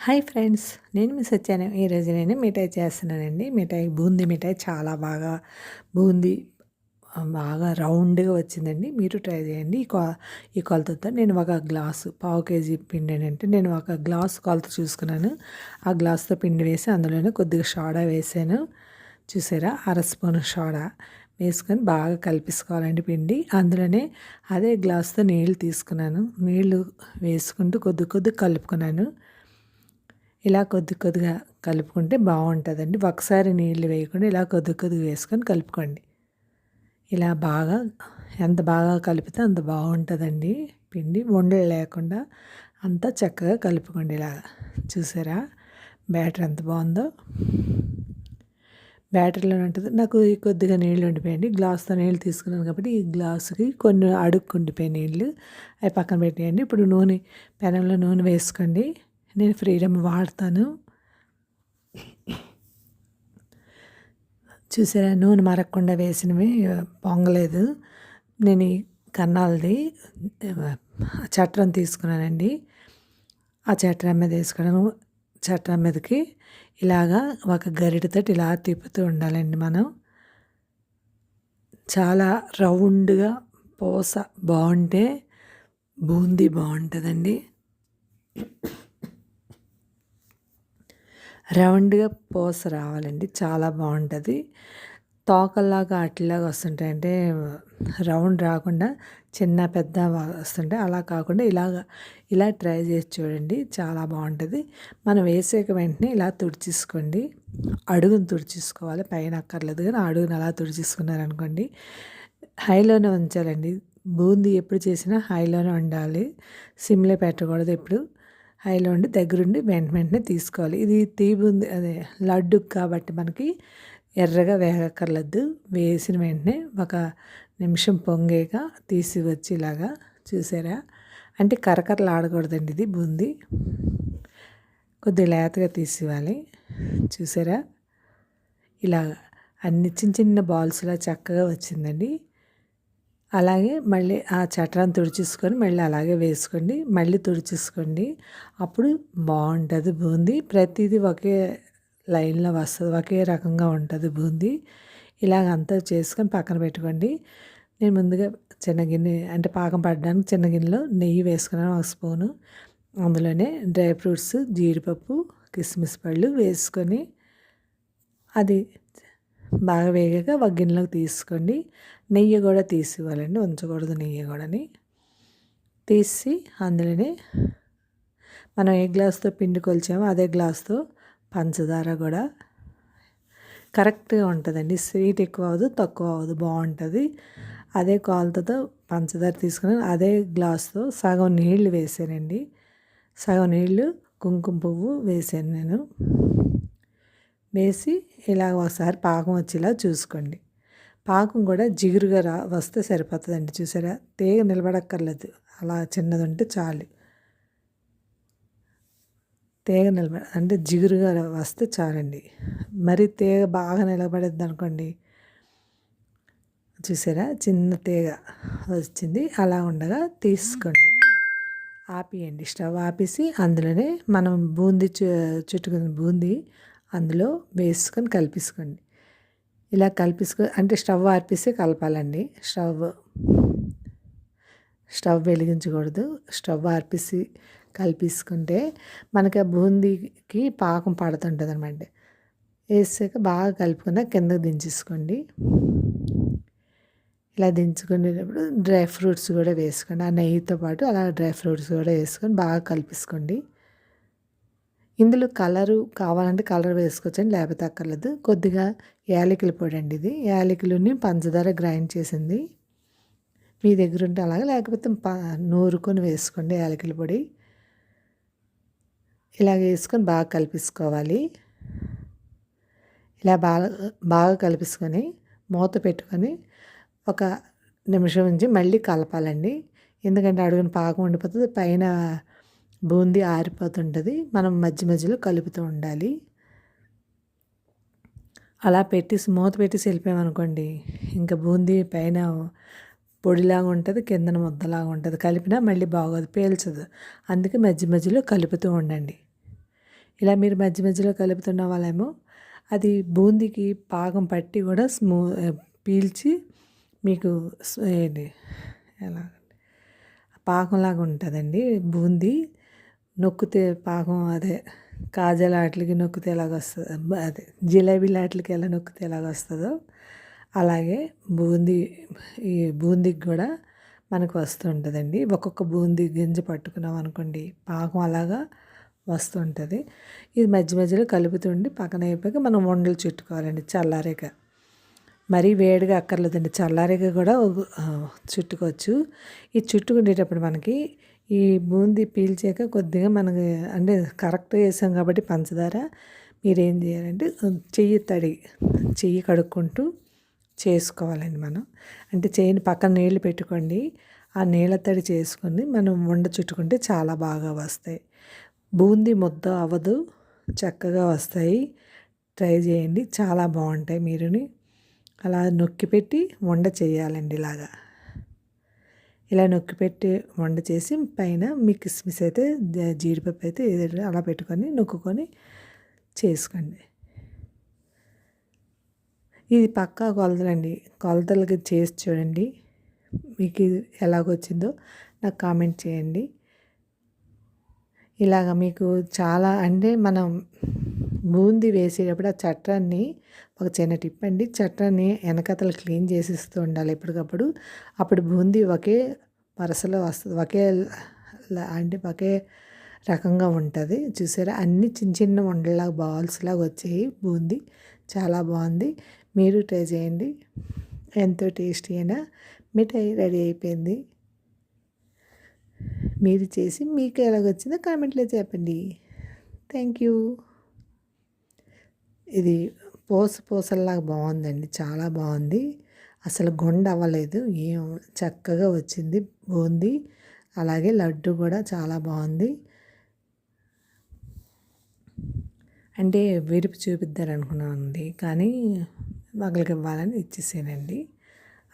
Hi friends నేను miss వచ్చాను ఈరోజు నేను మిఠాయి చేస్తున్నానండి. మిఠాయి బూందీ మిఠాయి చాలా బాగా బూందీ బాగా రౌండ్గా వచ్చిందండి. మీరు ట్రై చేయండి. ఈ కొ ఈ కొలతతో నేను ఒక గ్లాసు పావు కేజీ పిండి అంటే నేను ఒక గ్లాస్ కొలత చూసుకున్నాను. ఆ గ్లాస్తో పిండి వేసి అందులోనే కొద్దిగా సోడా వేసాను. చూసారా? అర స్పూన్ సోడా వేసుకొని బాగా కలిపించుకోవాలండి పిండి. అందులోనే అదే గ్లాస్తో నీళ్ళు తీసుకున్నాను. నీళ్ళు వేసుకుంటూ కొద్ది కొద్ది కలుపుకున్నాను. ఇలా కొద్ది కొద్దిగా కలుపుకుంటే బాగుంటుందండి. ఒకసారి నీళ్ళు వేయకుండా ఇలా కొద్ది కొద్దిగా వేసుకొని కలుపుకోండి. ఇలా బాగా ఎంత బాగా కలిపితే అంత బాగుంటుందండి. పిండి వండలు లేకుండా అంతా చక్కగా కలుపుకోండి ఇలా. చూసారా? బ్యాటర్ ఎంత బాగుందో. బ్యాటరీలో ఉంటుంది. నాకు కొద్దిగా నీళ్ళు ఉండిపోయండి గ్లాస్తో నీళ్ళు తీసుకున్నాను కాబట్టి ఈ గ్లాసుకి కొన్ని అడుక్కు ఉండిపోయి నీళ్ళు. అవి పక్కన పెట్టేయండి. ఇప్పుడు నూనె పెనంలో నూనె వేసుకోండి. నేను ఫ్రీడమ్ వాడతాను. చూసారా నూనె మరగకుండా వేసినవి పొంగలేదు. నేను కన్నాలది చట్రం తీసుకున్నానండి. ఆ చట్రం మీద వేసుకున్నాను. చట్రం మీదకి ఇలాగా ఒక గరిటతో ఇలా తిప్పుతూ ఉండాలండి మనం. చాలా రౌండ్గా పోస బాగుంటే బూందీ బాగుంటుందండి. రౌండ్గా పోస్ రావాలండి. చాలా బాగుంటుంది. తోకల్లాగా అట్లాగా వస్తుంటాయి. అంటే రౌండ్ రాకుండా చిన్న పెద్ద వస్తుంటాయి. అలా కాకుండా ఇలాగ ఇలా ట్రై చేసి చూడండి. చాలా బాగుంటుంది. మనం వేసాక వెంటనే ఇలా తుడిచేసుకోండి. అడుగును తుడిచేసుకోవాలి. పైన అక్కర్లేదు కానీ అడుగును అలా తుడిచేసుకున్నారనుకోండి. హైలోనే ఉంచాలండి. బూందీ ఎప్పుడు చేసినా హైలోనే ఉండాలి. సిమ్లో పెట్టకూడదు ఎప్పుడు. హైలో ఉండి దగ్గరుండి వెంట వెంటనే తీసుకోవాలి. ఇది తీబుంది అదే లడ్డు కాబట్టి మనకి ఎర్రగా వేగక్కర్లేదు. వేసిన వెంటనే ఒక నిమిషం పొంగేక తీసి వచ్చేలాగా చూసారా? అంటే కరకరలు ఆడకూడదండి ఇది బూంది. కొద్దిగా లేతగా తీసివ్వాలి. చూసారా? ఇలా అన్ని చిన్న చిన్న బాల్స్లా చక్కగా వచ్చిందండి. అలాగే మళ్ళీ ఆ చట్రాన్ని తుడిచేసుకొని మళ్ళీ అలాగే వేసుకోండి. మళ్ళీ తుడిచేసుకోండి. అప్పుడు బాగుంటుంది బూందీ. ప్రతిదీ ఒకే లైన్లో వస్తుంది. ఒకే రకంగా ఉంటుంది బూందీ. ఇలాగ అంతా చేసుకొని పక్కన పెట్టుకోండి. నేను ముందుగా చిన్న గిన్నె అంటే పాకం పడడానికి చిన్న గిన్నెలో నెయ్యి వేసుకున్నాను ఒక స్పూను. అందులోనే డ్రై ఫ్రూట్స్ జీడిపప్పు కిస్మిస్ పళ్ళు వేసుకొని అది బాగా వేగాక ఒక గిన్నెలోకి తీసుకోండి. నెయ్యి కూడా తీసి ఇవ్వాలండి ఉంచకూడదు నెయ్యి కూడాని. తీసి అందులోనే మనం ఏ గ్లాస్తో పిండి కొలిచామో అదే గ్లాస్తో పంచదార కూడా. కరెక్ట్గా ఉంటుందండి. స్వీట్ ఎక్కువ అవ్వదు తక్కువ అవ్వదు బాగుంటుంది. అదే కాలుతో పంచదార తీసుకుని అదే గ్లాస్తో సగం నీళ్ళు వేసానండి. సగం నీళ్ళు కుంకుమ పువ్వు వేసాను నేను. వేసి ఇలా ఒకసారి పాకం వచ్చేలా చూసుకోండి. పాకం కూడా జిగురుగా రా వస్తే సరిపోతుందండి. చూసారా? తీగ నిలబడక్కర్లేదు. అలా చిన్నది ఉంటే చాలు. తీగ నిలబడ అంటే జిగురుగా వస్తే చాలండి. మరి తీగ బాగా నిలబడద్దు అనుకోండి. చూసారా? చిన్న తీగ వచ్చింది. అలా ఉండగా తీసుకోండి. ఆపియండి. స్టవ్ ఆపేసి అందులోనే మనం బూందీ చుట్టుకున్న బూందీ అందులో వేసుకొని కలిపేసుకోండి. ఇలా కలిపేసుకో అంటే స్టవ్ ఆర్పిస్తే కలపాలండి. స్టవ్ స్టవ్ వెలిగించకూడదు. స్టవ్ ఆర్పిసి కలిపేసుకుంటే మనకి ఆ బూందీకి పాకం పడుతుంటుంది అనమాట వేసాక బాగా కలుపుకున్న కిందకు దించేసుకోండి. ఇలా దించుకునేటప్పుడు డ్రై ఫ్రూట్స్ కూడా వేసుకోండి. ఆ నెయ్యితో పాటు అలా డ్రై ఫ్రూట్స్ కూడా వేసుకొని బాగా కలిపేసుకోండి. ఇందులో కలరు కావాలంటే కలర్ వేసుకోవచ్చండి లేకపోతే అక్కర్లేదు. కొద్దిగా యాలకుల పొడి అండి ఇది. యాలకులని పంచదార గ్రైండ్ చేసింది. మీ దగ్గర ఉంటే అలాగే లేకపోతే ప నూరుకొని వేసుకోండి యాలకుల పొడి. ఇలా వేసుకొని బాగా కలిపేసుకోవాలి. ఇలా బాగా బాగా కలిపేసుకొని మూత పెట్టుకొని ఒక నిమిషం ఉంచి మళ్ళీ కలపాలండి. ఎందుకంటే అడుగున పాకం ఉండిపోతుంది పైన బూందీ ఆరిపోతుంటుంది. మనం మధ్య మధ్యలో కలుపుతూ ఉండాలి. అలా పెట్టి మూత పెట్టేసి వెళ్ళిపోయామనుకోండి ఇంకా బూందీ పైన పొడిలాగా ఉంటుంది కిందన ముద్దలాగా ఉంటుంది. కలిపినా మళ్ళీ బాగోదు పేల్చదు. అందుకే మధ్య మధ్యలో కలుపుతూ ఉండండి. ఇలా మీరు మధ్య మధ్యలో కలుపుతున్న వాళ్ళేమో అది బూందీకి పాకం పట్టి కూడా స్మూ పీల్చి మీకు ఏంటి ఎలా? పాకంలాగా ఉంటుందండి బూందీ. నొక్కితే పాకం అదే కాజల ఆటలకి నొక్కితే ఎలాగ వస్తుంది? అదే జిలేబీ ఆటలకి ఎలా నొక్కితే ఎలాగ వస్తుందో అలాగే బూందీ ఈ బూందీకి కూడా మనకు వస్తుంటుందండి. ఒక్కొక్క బూందీ గింజ పట్టుకున్నాం అనుకోండి పాకం అలాగా వస్తుంటుంది. ఇది మధ్య మధ్యలో కలుపుతుండి పక్కన అయిపోయాక మనం వండలు చుట్టుకోవాలండి చల్లారేక. మరీ వేడిగా అక్కర్లేదండి చల్లారేక కూడా చుట్టుకోవచ్చు. ఈ చుట్టుకునేటప్పుడు మనకి ఈ బూందీ పీల్చాక కొద్దిగా మనకి అంటే కరెక్ట్గా వేసాం కాబట్టి పంచదార. మీరేం చేయాలంటే చెయ్యి తడి చెయ్యి కడుక్కుంటూ చేసుకోవాలండి మనం. అంటే చేయిని పక్కన నీళ్ళు పెట్టుకోండి. ఆ నీళ్ళ తడి చేసుకొని మనం వండ చుట్టుకుంటే చాలా బాగా వస్తాయి. బూందీ ముద్ద అవ్వదు చక్కగా వస్తాయి. ట్రై చేయండి. చాలా బాగుంటాయి మీరుని. అలా నొక్కి పెట్టి వండ చేయాలండి ఇలాగా. ఇలా నొక్కి పెట్టి వండ చేసి పైన మీ కిస్మిస్ అయితే జీడిపప్పు అయితే అలా పెట్టుకొని నొక్కుకొని చేసుకోండి. ఇది పక్కా కొలతలండి. కొలతలకి చేసి చూడండి. మీకు ఇది ఎలాగొచ్చిందో నాకు కామెంట్ చేయండి. ఇలాగ మీకు చాలా అంటే మనం బూందీ వేసేటప్పుడు ఆ చట్టాన్ని ఒక చిన్న టిప్ అండి. చట్టాన్ని వెనకతలు క్లీన్ చేసిస్తూ ఉండాలి ఎప్పటికప్పుడు. అప్పుడు బూందీ ఒకే వరుసలో వస్తుంది. ఒకే అంటే ఒకే రకంగా ఉంటుంది. చూసారా? అన్ని చిన్న చిన్న ఉండలాగా బాల్స్ లాగా వచ్చాయి బూందీ. చాలా బాగుంది. మీరు ట్రై చేయండి. ఎంతో టేస్టీ అయినా మిఠాయి రెడీ అయిపోయింది. మీరు చేసి మీకు ఎలాగొచ్చిందో కామెంట్లో చెప్పండి. Thank you. ఇది పూస పూసల్లాగా బాగుందండి. చాలా బాగుంది. అసలు గుండ అవ్వలేదు. ఏం చక్కగా వచ్చింది. బూంది. అలాగే లడ్డు కూడా చాలా బాగుంది. అంటే విరిపి చూపిద్దారు అనుకున్నానండి కానీ మగలకి ఇవ్వాలని ఇచ్చేసానండి.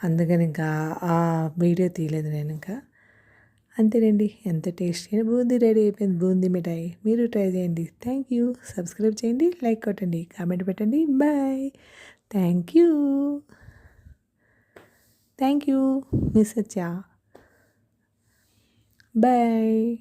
అందుకని ఇంకా ఆ వీడియో తీయలేదు నేను ఇంకా అంతేనండి. ఎంత టేస్టీ అయిన బూందీ రెడీ అయిపోయింది. బూందీ మిఠాయి. మీరు ట్రై చేయండి. Thank you. సబ్స్క్రైబ్ చేయండి. లైక్ కొట్టండి. కామెంట్ పెట్టండి. Bye. Thank you. Thank you. Miss వచ్చా బాయ్.